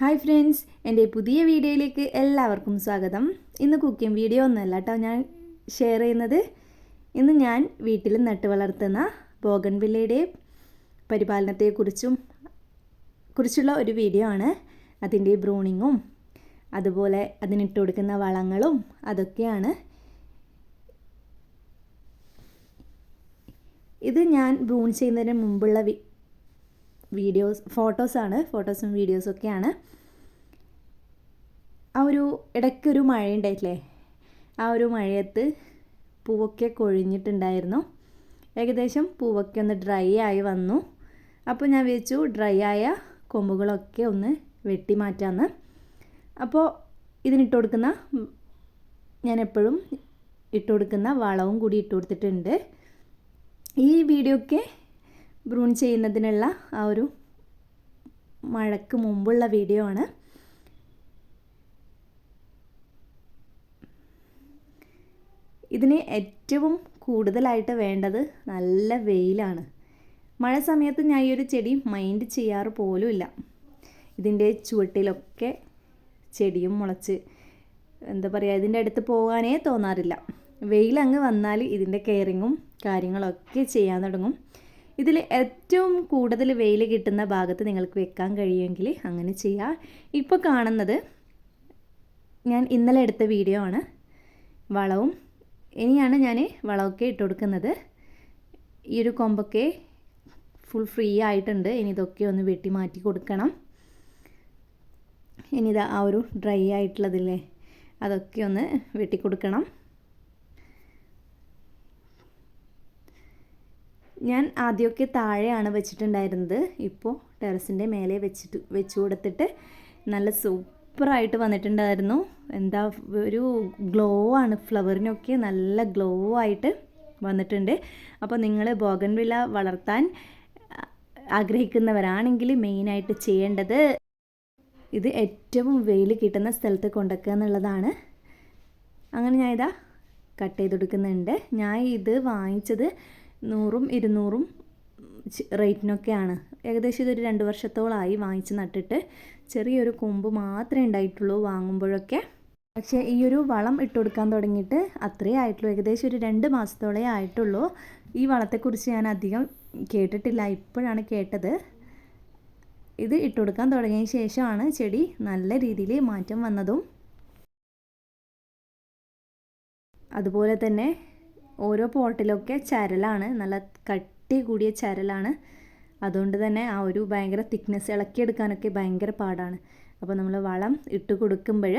Hi friends എന്റെ പുതിയ വീഡിയോയിലേക്ക് എല്ലാവർക്കും സ്വാഗതം. ഇന്ന് കുക്കിംഗ് വീഡിയോ ഒന്നല്ല കേട്ടോ ഞാൻ ഷെയർ ചെയ്യുന്നത്. ഇന്ന് ഞാൻ വീട്ടിൽ നട്ട് വളർത്തുന്ന ബോഗൻവില്ലയുടെ പരിപാലനത്തെക്കുറിച്ചും കുറിച്ചുള്ള ഒരു വീഡിയോ ആണ്. അതിന്റെ ബ്രൂണിങ്ങും അതുപോലെ അതിനിട്ട് കൊടുക്കുന്ന വളങ്ങളും അതൊക്കെയാണ്. ഇത് ഞാൻ ബ്രൂൺ ചെയ്യുന്നതിന് മുമ്പുള്ള വീഡിയോസ് ഫോട്ടോസാണ് ഫോട്ടോസും വീഡിയോസൊക്കെയാണ് ആ ഒരു ഇടയ്ക്കൊരു മഴയുണ്ടായിട്ടില്ലേ? ആ ഒരു മഴയത്ത് പൂവൊക്കെ കൊഴിഞ്ഞിട്ടുണ്ടായിരുന്നു. ഏകദേശം പൂവൊക്കെ ഒന്ന് ഡ്രൈ ആയി വന്നു. അപ്പോൾ ഞാൻ വിചാരിച്ചു ഡ്രൈ ആയ കൊമ്പുകളൊക്കെ ഒന്ന് വെട്ടി മാറ്റാമെന്ന് അപ്പോൾ ഇതിനിട്ട് കൊടുക്കുന്ന ഞാൻ എപ്പോഴും ഇട്ട് കൊടുക്കുന്ന വളവും കൂടി ഇട്ട് കൊടുത്തിട്ടുണ്ട്. ഈ വീഡിയോ ഒക്കെ ബ്രൂൺ ചെയ്യുന്നതിനുള്ള ആ ഒരു മഴക്ക് മുമ്പുള്ള വീഡിയോ ആണ്. ഇതിന് ഏറ്റവും കൂടുതലായിട്ട് വേണ്ടത് നല്ല വെയിലാണ്. മഴ സമയത്ത് ഞാൻ ഈ ഒരു ചെടി മൈൻഡ് ചെയ്യാറ് പോലുമില്ല ഇതിന്റെ ചുവട്ടിലൊക്കെ ചെടിയും മുളച്ച് എന്താ പറയുക ഇതിന്റെ അടുത്ത് പോകാനേ തോന്നാറില്ല. വെയിലങ്ങ് വന്നാൽ ഇതിന്റെ കെയറിങ്ങും കാര്യങ്ങളൊക്കെ ചെയ്യാൻ തുടങ്ങും. ഇതിൽ ഏറ്റവും കൂടുതൽ വെയിൽ കിട്ടുന്ന ഭാഗത്ത് നിങ്ങൾക്ക് വെക്കാൻ കഴിയുമെങ്കിൽ അങ്ങനെ ചെയ്യുക ഇപ്പോൾ കാണുന്നത് ഞാൻ ഇന്നലെ എടുത്ത വീഡിയോ ആണ്. വളവും. ഇനിയാണ് ഞാൻ വളമൊക്കെ ഇട്ട് കൊടുക്കുന്നത്. ഈ ഒരു കൊമ്പൊക്കെ ഫുൾ ഫ്രീ ആയിട്ടുണ്ട്. ഇനി ഇതൊക്കെ ഒന്ന് വെട്ടി മാറ്റി കൊടുക്കണം. ഇനി ഇതാ ആ ഒരു ഡ്രൈ ആയിട്ടുള്ളതില്ലേ അതൊക്കെ ഒന്ന് വെട്ടി കൊടുക്കണം. ഞാൻ ആദ്യമൊക്കെ താഴെയാണ് വെച്ചിട്ടുണ്ടായിരുന്നത്. ഇപ്പോൾ ടെറസിന്റെ മേലെ വെച്ചിട്ട് വെച്ച് കൊടുത്തിട്ട് നല്ല സൂപ്പറായിട്ട് വന്നിട്ടുണ്ടായിരുന്നു. എന്താ ഒരു ഗ്ലോ ആണ് ഫ്ലവറിനൊക്കെ നല്ല ഗ്ലോ ആയിട്ട് വന്നിട്ടുണ്ട്. അപ്പോൾ നിങ്ങൾ ബോഗൻവില്ല വളർത്താൻ ആഗ്രഹിക്കുന്നവരാണെങ്കിൽ മെയിനായിട്ട് ചെയ്യേണ്ടത് ഇത് ഏറ്റവും വെയിൽ കിട്ടുന്ന സ്ഥലത്ത് കൊണ്ടുവയ്ക്കുക എന്നുള്ളതാണ്. അങ്ങനെ ഞാൻ ഇതാ കട്ട് ചെയ്ത് കൊടുക്കുന്നുണ്ട്. ഞാൻ ഇത് വാങ്ങിച്ചത് നൂറും ഇരുന്നൂറും റേറ്റിനൊക്കെയാണ്. ഏകദേശം ഇതൊരു രണ്ട് വർഷത്തോളമായി വാങ്ങിച്ച് നട്ടിട്ട് ചെറിയൊരു കൊമ്പ് മാത്രമേ ഉണ്ടായിട്ടുള്ളൂ വാങ്ങുമ്പോഴൊക്കെ. പക്ഷേ ഈ ഒരു വളം ഇട്ട് കൊടുക്കാൻ തുടങ്ങിയിട്ട് അത്രേ ആയിട്ടുള്ളൂ. ഏകദേശം ഒരു രണ്ട് മാസത്തോളേ ആയിട്ടുള്ളൂ. ഈ വളത്തെക്കുറിച്ച് ഞാൻ അധികം കേട്ടിട്ടില്ല. ഇപ്പോഴാണ് കേട്ടത്. ഇത് ഇട്ട് കൊടുക്കാൻ തുടങ്ങിയ ശേഷമാണ് ചെടി നല്ല രീതിയിൽ മാറ്റം വന്നതും. അതുപോലെ തന്നെ ഓരോ പോട്ടിലൊക്കെ ചരലാണ് നല്ല കട്ടി കൂടിയ ചരലാണ്. അതുകൊണ്ട് തന്നെ ആ ഒരു ഭയങ്കര തിക്നെസ് ഇളക്കിയെടുക്കാനൊക്കെ ഭയങ്കര പാടാണ്. അപ്പോൾ നമ്മൾ വളം ഇട്ട് കൊടുക്കുമ്പോൾ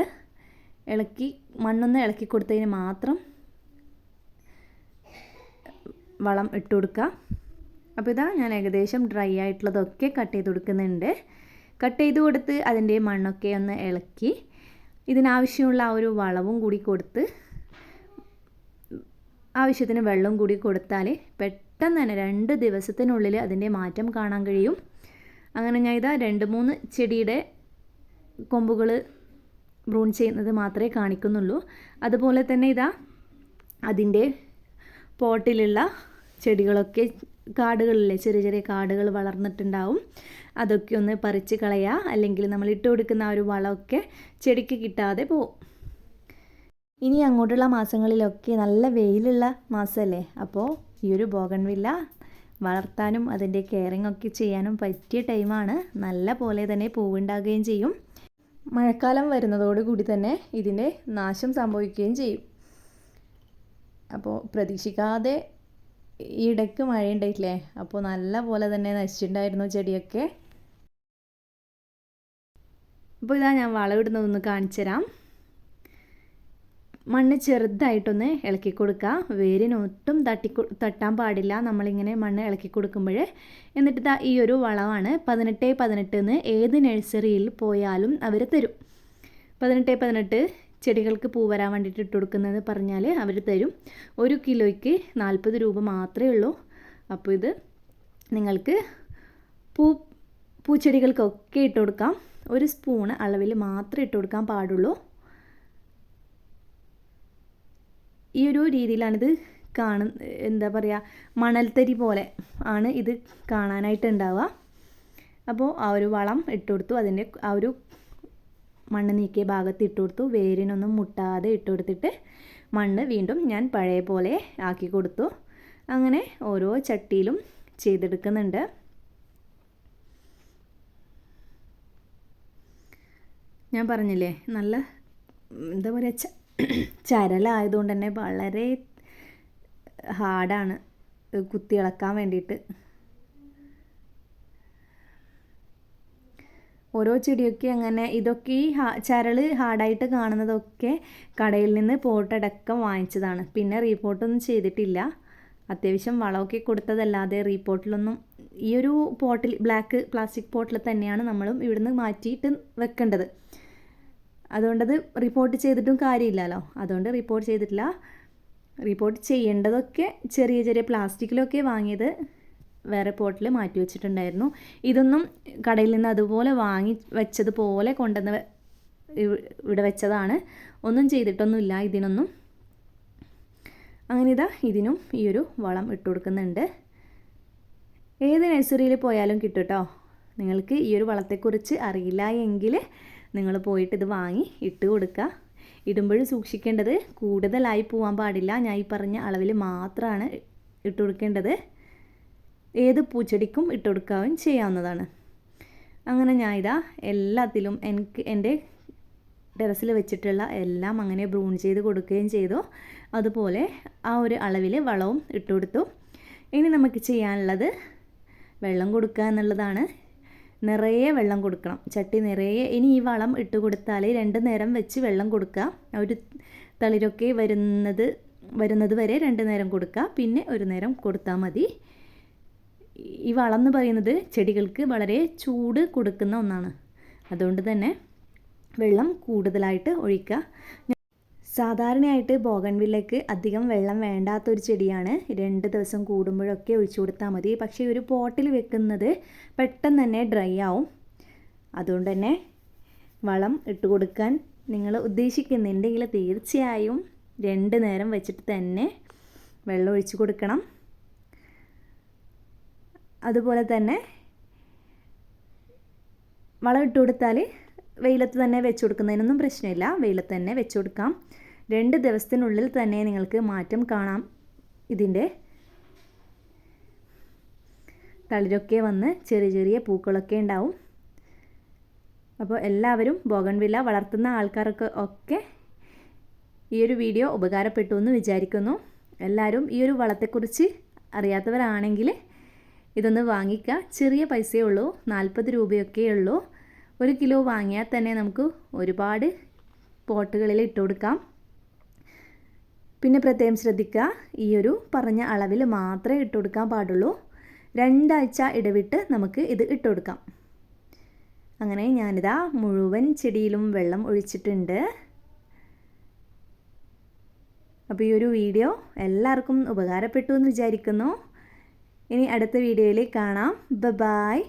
ഇളക്കി മണ്ണൊന്ന് ഇളക്കി കൊടുത്തതിന് മാത്രം വളം ഇട്ട് കൊടുക്കുക. അപ്പോൾ ഇതാ ഞാൻ ഏകദേശം ഡ്രൈ ആയിട്ടുള്ളതൊക്കെ കട്ട് ചെയ്ത് കൊടുക്കുന്നുണ്ട്. കട്ട് ചെയ്ത് കൊടുത്ത് അതിന്റെ മണ്ണൊക്കെ ഒന്ന് ഇളക്കി ഇതിനാവശ്യമുള്ള ആ ഒരു വളവും കൂടി കൊടുത്ത് ആവശ്യത്തിന് വെള്ളം കൂടി കൊടുത്താൽ പെട്ടെന്ന് തന്നെ രണ്ട് ദിവസത്തിനുള്ളിൽ അതിന്റെ മാറ്റം കാണാൻ കഴിയും. അങ്ങനെ ഞാൻ ഇതാ രണ്ട് മൂന്ന് ചെടിയുടെ കൊമ്പുകൾ ബ്രൂൺ ചെയ്യുന്നത് മാത്രമേ കാണിക്കുന്നുള്ളൂ. അതുപോലെ തന്നെ ഇതാ അതിന്റെ പോട്ടിലുള്ള ചെടികളൊക്കെ കാടുകളിലെ ചെറിയ ചെറിയ കാടുകൾ വളർന്നിട്ടുണ്ടാവും. അതൊക്കെ ഒന്ന് പറിച്ച് കളയുക. അല്ലെങ്കിൽ നമ്മൾ ഇട്ട് കൊടുക്കുന്ന ആ ഒരു വളമൊക്കെ ചെടിക്ക് കിട്ടാതെ പോവും. ഇനി അങ്ങോട്ടുള്ള മാസങ്ങളിലൊക്കെ നല്ല വെയിലുള്ള മാസമല്ലേ? അപ്പോൾ ഈ ഒരു ബോഗൺവില്ല വളർത്താനും അതിന്റെ കെയറിങ് ഒക്കെ ചെയ്യാനും പറ്റിയ ടൈമാണ് നല്ല പോലെ തന്നെ പൂവുണ്ടാകുകയും ചെയ്യും. മഴക്കാലം വരുന്നതോടുകൂടി തന്നെ ഇതിന്റെ നാശം സംഭവിക്കുകയും ചെയ്യും. അപ്പോൾ പ്രതീക്ഷിക്കാതെ ഈ ഇടയ്ക്ക് മഴയുണ്ടായിട്ടില്ലേ അപ്പോൾ നല്ല പോലെ തന്നെ നശിച്ചിട്ടുണ്ടായിരുന്നു ചെടിയൊക്കെ. അപ്പോൾ ഇതാ ഞാൻ വളമിടുന്നതൊന്ന് കാണിച്ചു തരാം മണ്ണ് ചെറുതായിട്ടൊന്ന് ഇളക്കി കൊടുക്കുക. വേരിന് ഒട്ടും തട്ടി തട്ടാൻ പാടില്ല. നമ്മളിങ്ങനെ മണ്ണ് ഇളക്കി കൊടുക്കുമ്പോൾ എന്നിട്ട് ദാ ഈ ഒരു വളമാണ് പതിനെട്ട് പതിനെട്ട് എന്ന് ഏത് നഴ്സറിയിൽ പോയാലും അവർ തരും. പതിനെട്ട് പതിനെട്ട് ചെടികൾക്ക് പൂ വരാൻ വേണ്ടിയിട്ട് ഇട്ട് കൊടുക്കുന്നത് പറഞ്ഞാൽ അവർ തരും. ഒരു കിലോയ്ക്ക് നാൽപ്പത് രൂപ മാത്രമേ ഉള്ളൂ. അപ്പോൾ ഇത് നിങ്ങൾക്ക് പൂ പൂച്ചെടികൾക്കൊക്കെ ഇട്ട് കൊടുക്കാം. ഒരു സ്പൂണ് അളവിൽ മാത്രമേ ഇട്ട് കൊടുക്കാൻ പാടുള്ളൂ. ഈ ഒരു രീതിയിലാണിത് കാണ എന്താ പറയുക മണൽത്തരി പോലെ ആണ് ഇത് കാണാനായിട്ട് ഉണ്ടാവുക അപ്പോൾ ആ ഒരു വളം ഇട്ട് കൊടുത്തു അതിന്റെ ആ ഒരു മണ്ണ് നീക്കിയ ഭാഗത്ത് ഇട്ട് കൊടുത്തു വേരിനൊന്നും മുട്ടാതെ ഇട്ട് കൊടുത്തിട്ട് മണ്ണ് വീണ്ടും ഞാൻ പഴയ പോലെ ആക്കി കൊടുത്തു. അങ്ങനെ ഓരോ ചട്ടിയിലും ചെയ്തെടുക്കുന്നുണ്ട്. ഞാൻ പറഞ്ഞില്ലേ നല്ല എന്താ പറയുക ചരലായതുകൊണ്ട് തന്നെ വളരെ ഹാർഡാണ് കുത്തി ഇളക്കാൻ വേണ്ടിയിട്ട്. ഓരോ ചെടിയൊക്കെ അങ്ങനെ ഇതൊക്കെ ഈ ചരൾ ഹാർഡായിട്ട് കാണുന്നതൊക്കെ കടയിൽ നിന്ന് പോട്ടടക്കം വാങ്ങിച്ചതാണ്. പിന്നെ റീപോർട്ടൊന്നും ചെയ്തിട്ടില്ല. അത്യാവശ്യം വളമൊക്കെ കൊടുത്തതല്ലാതെ റീപോർട്ടിലൊന്നും ഈ ഒരു പോട്ടിൽ ബ്ലാക്ക് പ്ലാസ്റ്റിക് പോട്ടിൽ തന്നെയാണ് നമ്മളും ഇവിടുന്ന് മാറ്റിയിട്ട് വെക്കേണ്ടത്. അതുകൊണ്ടത് റിപ്പോർട്ട് ചെയ്തിട്ടും കാര്യമില്ലല്ലോ. അതുകൊണ്ട് റിപ്പോർട്ട് ചെയ്തിട്ടില്ല. റിപ്പോർട്ട് ചെയ്യേണ്ടതൊക്കെ ചെറിയ ചെറിയ പ്ലാസ്റ്റിക്കിലൊക്കെ വാങ്ങിയത് വേറെ പോട്ടിൽ മാറ്റി വെച്ചിട്ടുണ്ടായിരുന്നു. ഇതൊന്നും കടയിൽ നിന്ന് അതുപോലെ വാങ്ങി വെച്ചതുപോലെ കൊണ്ടുവന്ന് ഇവിടെ വെച്ചതാണ്. ഒന്നും ചെയ്തിട്ടൊന്നുമില്ല ഇതിനൊന്നും. അങ്ങനെ ഇതാ ഇതിനും ഈ ഒരു വളം ഇട്ട് കൊടുക്കുന്നുണ്ട്. ഏത് നഴ്സറിയിൽ പോയാലും കിട്ടും കേട്ടോ നിങ്ങൾക്ക് ഈ ഒരു വളത്തെക്കുറിച്ച് അറിയില്ല എങ്കിൽ നിങ്ങൾ പോയിട്ട് ഇത് വാങ്ങി ഇട്ട് കൊടുക്കുക. ഇടുമ്പോഴും സൂക്ഷിക്കേണ്ടത് കൂടുതലായി പോകാൻ പാടില്ല. ഞാൻ ഈ പറഞ്ഞ അളവിൽ മാത്രമാണ് ഇട്ട് കൊടുക്കേണ്ടത്. ഏത് പൂച്ചെടിക്കും ഇട്ട് കൊടുക്കുകയും ചെയ്യാവുന്നതാണ്. അങ്ങനെ ഞാൻ ഇതാ എല്ലാത്തിലും എനിക്ക് എന്റെ ടെറസിൽ വെച്ചിട്ടുള്ള എല്ലാം അങ്ങനെ ബ്രൂൺ ചെയ്ത് കൊടുക്കുകയും ചെയ്തു. അതുപോലെ ആ ഒരു അളവിൽ വളവും ഇട്ട് കൊടുത്തു. ഇനി നമുക്ക് ചെയ്യാനുള്ളത് വെള്ളം കൊടുക്കുക എന്നുള്ളതാണ്. നിറയെ വെള്ളം കൊടുക്കണം. ചട്ടി നിറയെ ഇനി ഈ വളം ഇട്ട് കൊടുത്താൽ രണ്ട് നേരം വെച്ച് വെള്ളം കൊടുക്കുക ഒരു തളിരൊക്കെ വരുന്നത് വരുന്നത് വരെ രണ്ട് നേരം കൊടുക്കുക പിന്നെ ഒരു നേരം കൊടുത്താൽ മതി. ഈ വളം എന്ന് പറയുന്നത് ചെടികൾക്ക് വളരെ ചൂട് കൊടുക്കുന്ന ഒന്നാണ്. അതുകൊണ്ട് തന്നെ വെള്ളം കൂടുതലായിട്ട് ഒഴിക്കുക സാധാരണയായിട്ട് ബോഗൻവില്ലയ്ക്ക് അധികം വെള്ളം വേണ്ടാത്തൊരു ചെടിയാണ്. രണ്ട് ദിവസം കൂടുമ്പോഴൊക്കെ ഒഴിച്ചു കൊടുത്താൽ മതി. പക്ഷേ ഒരു പോട്ടിൽ വെക്കുന്നത് പെട്ടെന്ന് തന്നെ ഡ്രൈ ആവും. അതുകൊണ്ട് തന്നെ വളം ഇട്ട് കൊടുക്കാൻ നിങ്ങൾ ഉദ്ദേശിക്കുന്നുണ്ടെങ്കിൽ തീർച്ചയായും രണ്ട് നേരം വെച്ചിട്ട് തന്നെ വെള്ളം ഒഴിച്ചു കൊടുക്കണം. അതുപോലെ തന്നെ വളം ഇട്ട് കൊടുത്താൽ വെയിലത്ത് തന്നെ വെച്ച് കൊടുക്കുന്നതിനൊന്നും പ്രശ്നമില്ല. വെയിലത്ത് തന്നെ വെച്ച് കൊടുക്കാം രണ്ട് ദിവസത്തിനുള്ളിൽ തന്നെ നിങ്ങൾക്ക് മാറ്റം കാണാം ഇതിന്റെ. തളിരൊക്കെ വന്ന് ചെറിയ ചെറിയ പൂക്കളൊക്കെ ഉണ്ടാവും. അപ്പോൾ എല്ലാവരും ബോഗൺവില്ല വളർത്തുന്ന ആൾക്കാർക്ക് ഒക്കെ ഈ ഒരു വീഡിയോ ഉപകാരപ്പെട്ടു എന്ന് വിചാരിക്കുന്നു. എല്ലാവരും ഈ ഒരു വളത്തെക്കുറിച്ച് അറിയാത്തവരാണെങ്കിൽ ഇതൊന്ന് വാങ്ങിക്കുക. ചെറിയ പൈസയേ ഉള്ളൂ. നാൽപ്പത് രൂപയൊക്കെ ഉള്ളൂ. ഒരു കിലോ വാങ്ങിയാൽ തന്നെ നമുക്ക് ഒരുപാട് പോട്ടുകളിൽ ഇട്ട് കൊടുക്കാം. പിന്നെ പ്രത്യേകം ശ്രദ്ധിക്കുക ഈ ഒരു പറഞ്ഞ അളവിൽ മാത്രമേ ഇട്ട് കൊടുക്കാൻ പാടുള്ളൂ. രണ്ടാഴ്ച ഇടവിട്ട് നമുക്ക് ഇത് ഇട്ട് കൊടുക്കാം. അങ്ങനെ ഞാനിതാ മുഴുവൻ ചെടിയിലും വെള്ളം ഒഴിച്ചിട്ടുണ്ട്. അപ്പോൾ ഈ ഒരു വീഡിയോ എല്ലാവർക്കും ഉപകാരപ്പെട്ടു എന്ന് വിചാരിക്കുന്നു. ഇനി അടുത്ത വീഡിയോയിൽ കാണാം. ബ ബായ്